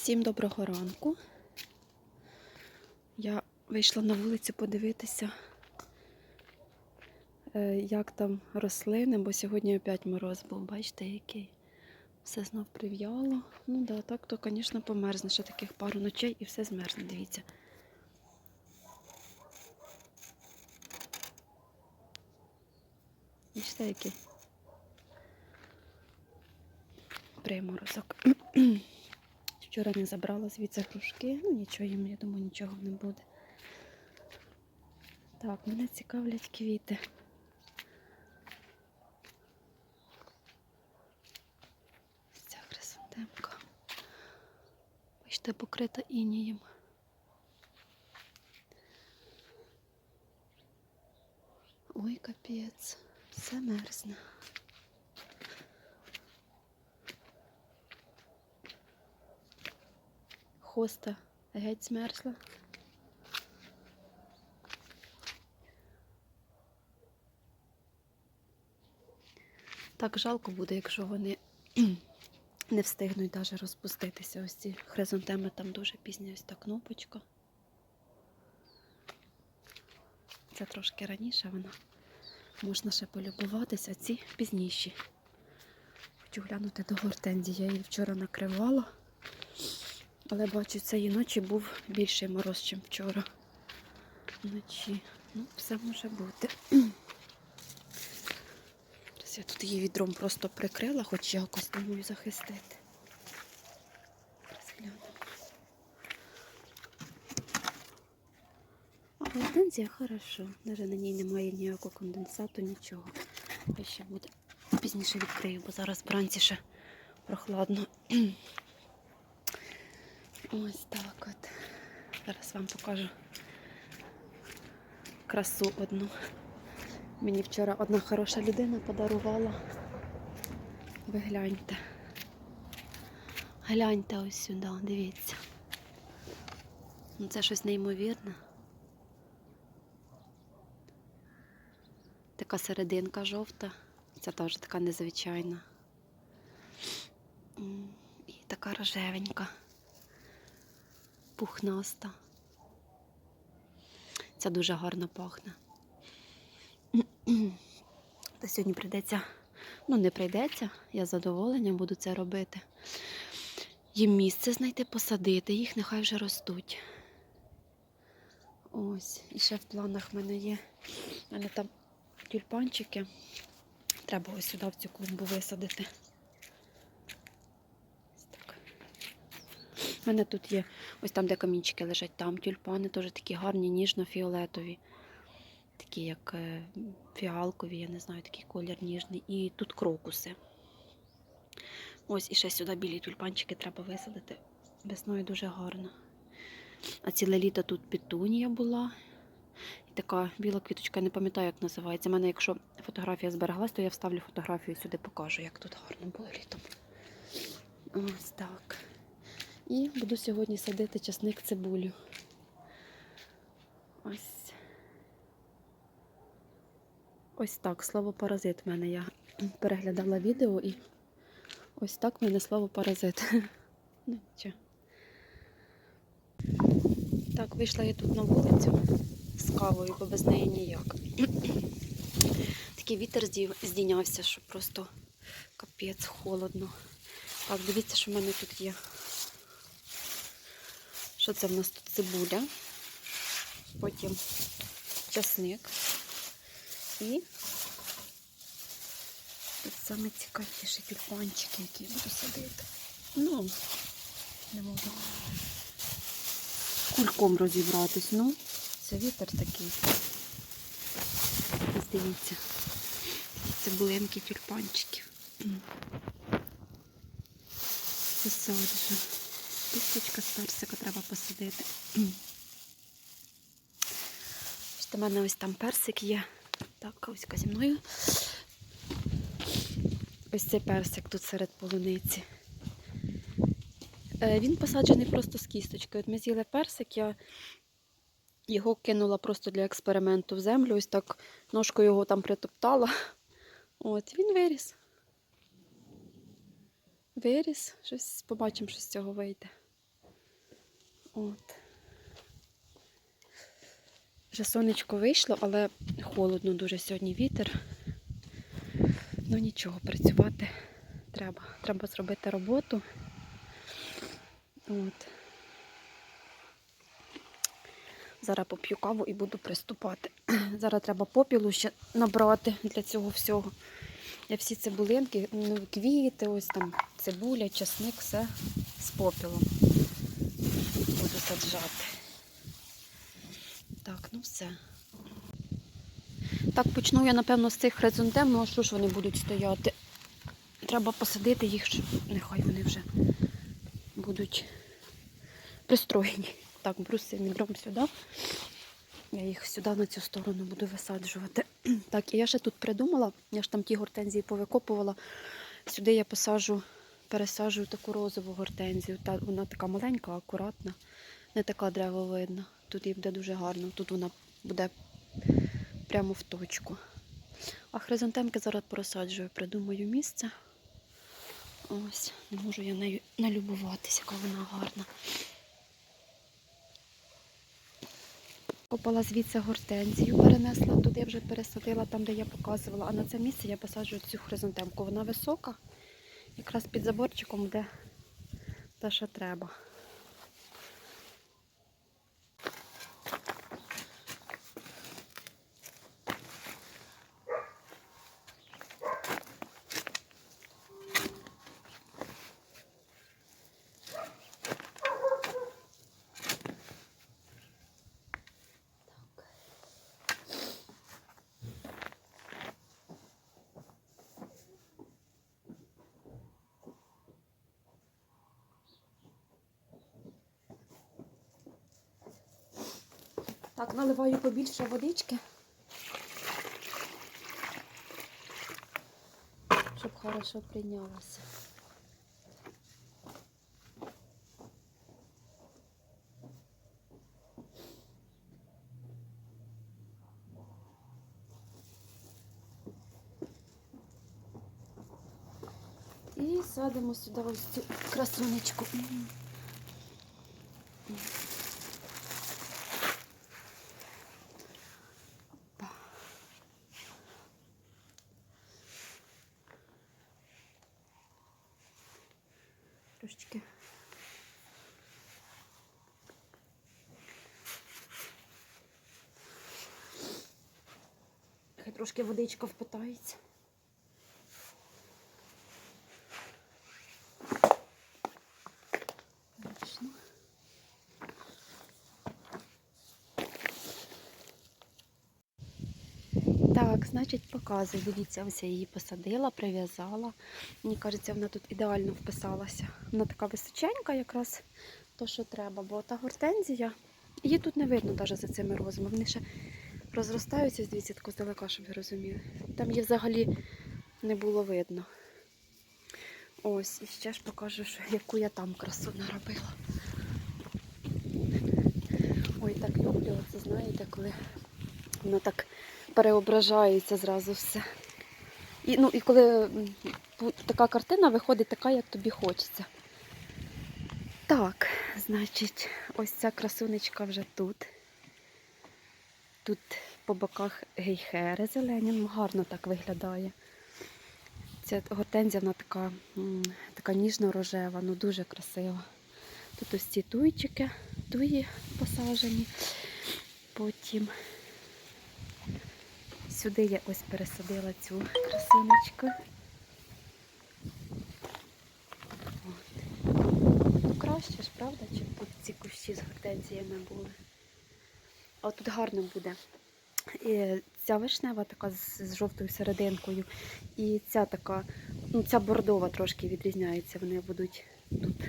Всім доброго ранку. Я вийшла на вулицю подивитися, е, як там рослини, бо сьогодні опять мороз був, бачите, який. Все знов прив'яло. Ну да, так то, звісно, померзне. Ще таких пару ночей і все змерзне, дивіться. Бачите, який приморозок. Вчора не забрала звідси грушки, ну нічого їм, я думаю, нічого не буде. Так, мене цікавлять квіти. Ось Ця хризантемка. Бачите, покрита інієм. Ой, капець, все мерзне. Хоста геть змерзла. Так жалко буде, якщо вони не встигнуть навіть розпуститися. Ось ці хризантеми там дуже пізня ось та кнопочка. Це трошки раніше вона. Можна ще полюбуватися, ці пізніші. Хочу глянути до гортензії. Я її вчора накривала. Але бачу, цієї ночі був більший мороз, ніж вчора. Вночі. Ну, все може бути. Зараз я тут її відром просто прикрила, хоч якось думаю захистити. А гортензія хорошо. Навіть на ній немає ніякого конденсату, нічого. Я ще буде пізніше відкрию, бо зараз вранці ще прохладно. Ось так от. Зараз вам покажу красу одну. Мені вчора одна хороша людина подарувала. Ви гляньте. Гляньте ось сюди, дивіться. Ну, Це щось неймовірне. Така серединка жовта. Це теж така незвичайна. І така рожевенька пухнаста. Ця дуже гарно пахне. Та сьогодні прийдеться, ну не прийдеться, я з задоволенням буду це робити. Їм місце знайти, посадити їх, нехай вже ростуть. Ось, і ще в планах в мене є. У мене там тюльпанчики. Треба ось сюди в цю клумбу висадити. Ось так. У мене тут є ось там, де камінчики лежать, там тюльпани теж такі гарні, ніжно-фіолетові. Такі, як е, фіалкові, я не знаю, такий колір ніжний. І тут крокуси. Ось і ще сюди білі тюльпанчики треба висадити. Весною дуже гарно. А ціле літо тут петунія була. І така біла квіточка, я не пам'ятаю, як називається. У мене, якщо фотографія збереглась, то я вставлю фотографію і сюди покажу, як тут гарно було літом. Ось так. І буду сьогодні садити часник цибулю. Ось. Ось так, слово паразит в мене. Я переглядала відео і ось так в мене слово паразит. Ну, нічого. Так, вийшла я тут на вулицю з кавою, бо без неї ніяк. Такий вітер здійнявся, що просто капець холодно. Так, дивіться, що в мене тут є. Що це в нас тут цибуля, потім часник і тут саме цікавіші тюльпанчики, які я буду садити. Ну, не можу кульком розібратись. Ну, це вітер такий. Ось Дивіться. Цибулинки тюльпанчиків. М. Посаджу. Кісточка з персика треба посадити. У мене ось там персик є. Так, ось зі мною. Ось цей персик тут серед полуниці. Е, Він посаджений просто з кісточкою. От ми з'їли персик, я його кинула просто для експерименту в землю. Ось так ножкою його там притоптала. От, він виріс. Виріс. Щось побачимо, що з цього вийде. От. Вже сонечко вийшло, але холодно дуже сьогодні вітер. Ну нічого, працювати треба. Треба зробити роботу. От. Зараз поп'ю каву і буду приступати. Зараз треба попілу ще набрати для цього всього. Я всі цибулинки, ну, квіти, ось там цибуля, часник, все з попілом. Буду саджати. Так, ну все. Так, почну я, напевно, з цих хризантем, ну а що ж вони будуть стояти? Треба посадити їх, щоб нехай вони вже будуть пристроєні. Так, брусим відром сюди. Я їх сюди на цю сторону буду висаджувати. Так, і я ще тут придумала, я ж там ті гортензії повикопувала. Сюди я посаджу, пересаджую таку розову гортензію. Та, вона така маленька, акуратна, не така древовидна. Тут їй буде дуже гарно. Тут вона буде прямо в точку. А хризантемки зараз порозсаджую, придумаю місце. Ось, не можу я нею налюбуватися, яка вона гарна. Копала звідси гортензію, перенесла туди, вже пересадила там, де я показувала. А на це місце я посаджую цю хризантемку. Вона висока, якраз під заборчиком, де те, що треба. Так, наливаю побільше водички. Щоб хорошо прийнялося. І садимо сюди ось цю красунечку. Трошечки. Хай трошки водичка впитається. Точно. Так, значить, показую. Дивіться, ось я її посадила, прив'язала. Мені кажеться, вона тут ідеально вписалася. Вона така височенька, якраз то, що треба, бо та гортензія, її тут не видно навіть за цими розами. Вони ще розростаються, дивіться, тако здалека, щоб ви розуміли. Там її взагалі не було видно. Ось, і ще ж покажу, що, яку я там красу наробила. Ой, так люблю, це знаєте, коли воно так переображається зразу все. І, ну, і коли така картина виходить така, як тобі хочеться. Так, значить, ось ця красунечка вже тут. Тут по боках гейхери зелені, ну, гарно так виглядає. Ця гортензія вона така, така ніжно-рожева, ну дуже красива. Тут ось ці туйчики, туї посажені. Потім сюди я ось пересадила цю красунечку. От. Краще ж, правда, чим тут ці кущі з гортензіями були. А тут гарно буде. І ця вишнева така з, з жовтою серединкою. І ця така, ну ця бордова трошки відрізняється. Вони будуть тут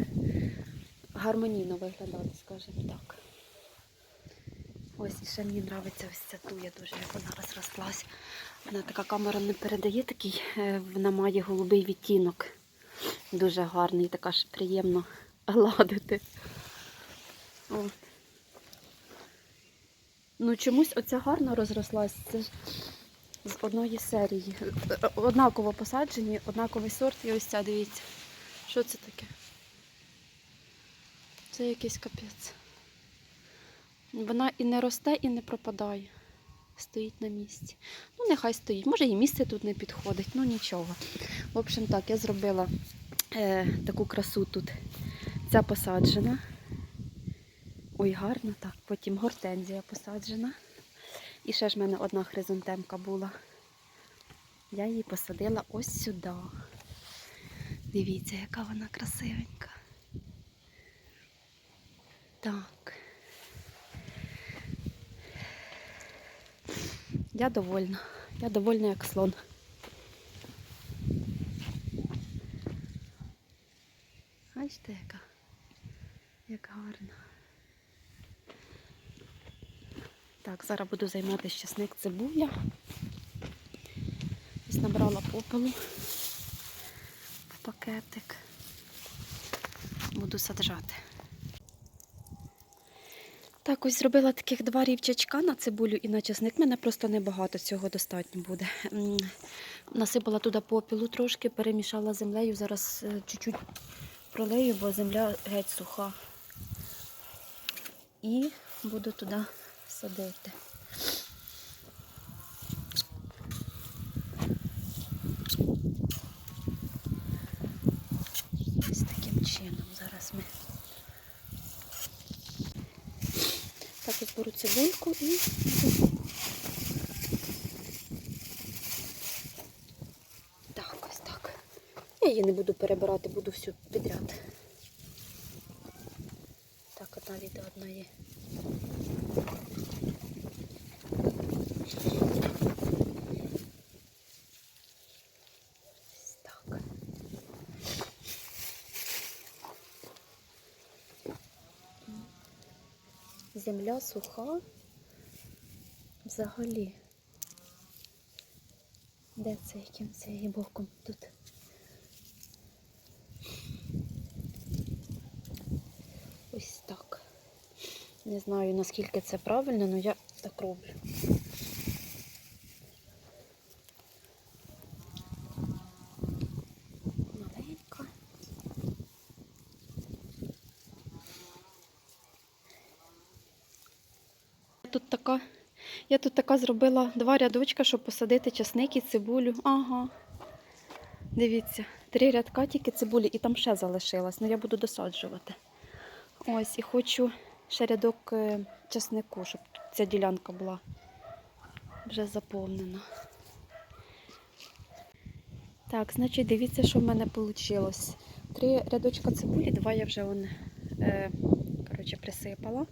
гармонійно виглядати, скажімо так. Ось і ще мені подобається ось ця туя дуже, як вона розрослась. Вона така камера не передає такий, е, вона має голубий відтінок. Дуже гарний, така ж приємно гладити. От. Ну, чомусь оця гарно розрослась. Це ж з одної серії. Е, Однаково посаджені, однаковий сорт. І ось ця, дивіться. Що це таке? Це якийсь капець. Вона і не росте, і не пропадає. Стоїть на місці. Ну, нехай стоїть. Може, і місце тут не підходить, ну нічого. В общем, так, я зробила е, таку красу тут. Ця посаджена. Ой, гарно так. Потім гортензія посаджена. І ще ж в мене одна хризантемка була. Я її посадила ось сюди. Дивіться, яка вона красивенька. Так. Я довольна. Я довольна як слон. Бачите, яка? Як гарно. Так, зараз буду займатися часник цибуля. Ось набрала попелу в пакетик. Буду саджати. Так, ось зробила таких два рівчачка на цибулю і на часник. Мене просто небагато цього достатньо буде. Насипала туди попілу трошки, перемішала землею. Зараз е, чуть-чуть пролею, бо земля геть суха. І буду туди садити. Ось таким чином зараз ми. Так, ось беру і так, ось так. Я її не буду перебирати, буду всю підряд. Так, одна від одної. Земля суха. Взагалі. Де це яким це є боком тут? Ось так. Не знаю наскільки це правильно, але я так роблю. Маленька. Тут така, я тут така зробила два рядочка, щоб посадити часник і цибулю. Ага. Дивіться, три рядка тільки цибулі, і там ще залишилось. Ну я буду досаджувати. Ось, і хочу ще рядок е, часнику, щоб ця ділянка була вже заповнена. Так, значить, дивіться, що в мене вийшло. Три рядочка цибулі, два я вже он, е, коротше, присипала.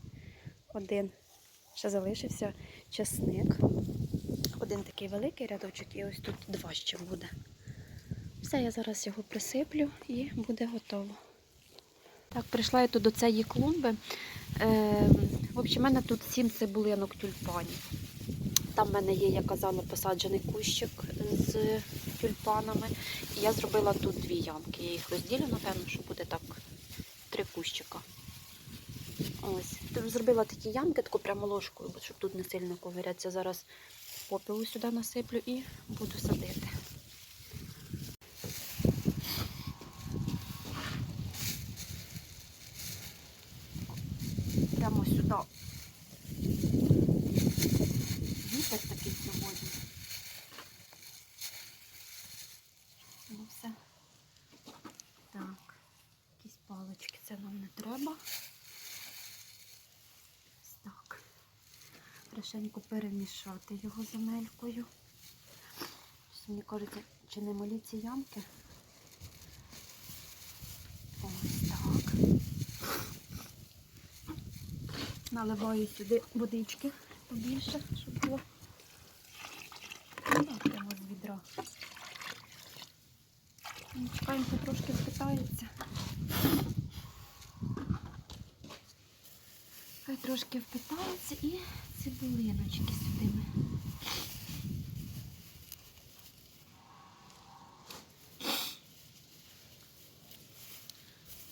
Один ще залишився часник. Один такий великий рядочок, і ось тут два ще буде. Все, я зараз його присиплю і буде готово. Так, прийшла я тут до цієї клумби. Е, в общем, у мене тут сім цибулинок тюльпанів. Там в мене є, я казала, посаджений кущик з тюльпанами. І я зробила тут дві ямки. Я їх розділю, напевно, що буде так три кущика. Ось. Тут зробила такі ямки, таку прямо ложкою, щоб тут не сильно ковирятися. Зараз попелу сюди насиплю і буду садити. Прямо сюди. Вітер такий сьогодні. Ну все. Так, якісь палички, це нам не треба. Ось так. Хорошенько перемішати його земелькою. Мені кажеться, чи не малі ці ямки? Ось так. Наливаю сюди водички побільше, щоб було. Ну, прямо з відра. Ну, Чекаємо, хай трошки впитається. Хай трошки впитається і цибулиночки сюди ми.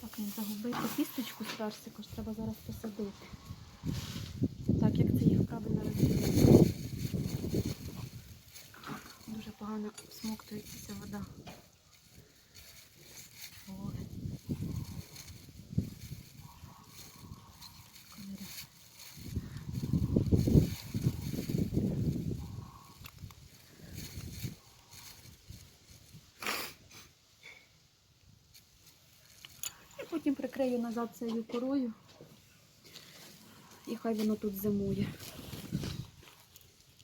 Так, не загубити кісточку з персику, ж треба зараз посадити. Так, як це їх правильно розділити? Дуже погано всмоктується ця вода. Ой. Ковиря. Прикрию назад цією корою. І хай воно тут зимує.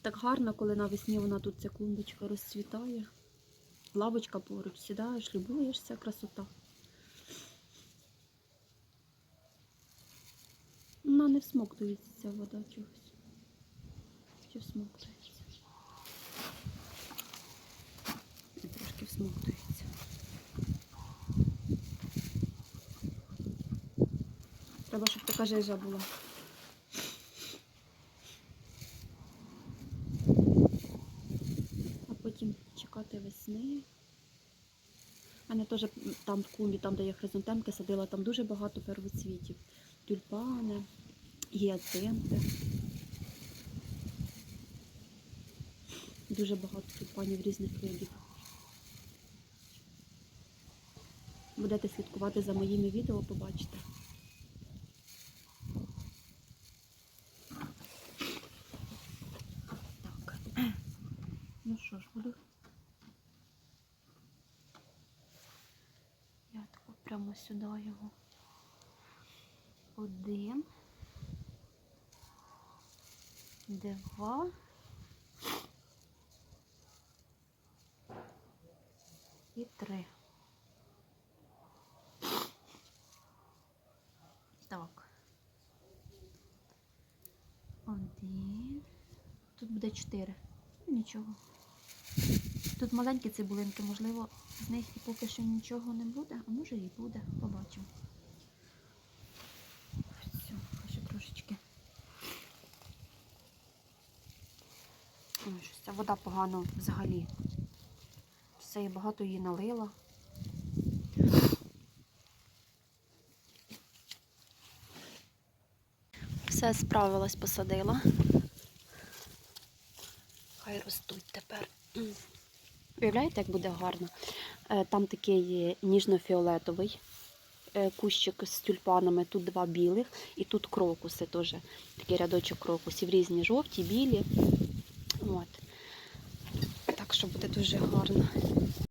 Так гарно, коли навесні вона тут ця клумбочка розцвітає. Лавочка поруч, сідаєш, любуєшся, красота. Вона не всмоктується ця вода чогось. Чи всмоктується? Трошки всмоктується. Треба, щоб така жижа була. А потім чекати весни. У мене теж там в кумі, там, де я хризантемки садила, там дуже багато первоцвітів. Тюльпани, гіацинти. Дуже багато тюльпанів різних видів. Будете слідкувати за моїми відео, побачите. Ну що ж, буду. Я тако прямо сюди його. Один. Два. І три. Так. Один. Тут буде чотири. Нічого. Тут маленькі цибулинки, можливо, з них і поки що нічого не буде, а може і буде. Побачимо. Все, ще трошечки. Ой, ця вода погано взагалі. Все, я багато її налила. Все справилась, посадила. Хай ростуть тепер. Уявляєте, як буде гарно? Е, Там такий ніжно-фіолетовий е, кущик з тюльпанами, тут два білих, і тут крокуси теж. Такий рядочок крокусів, різні жовті, білі. От. Так що буде дуже гарно.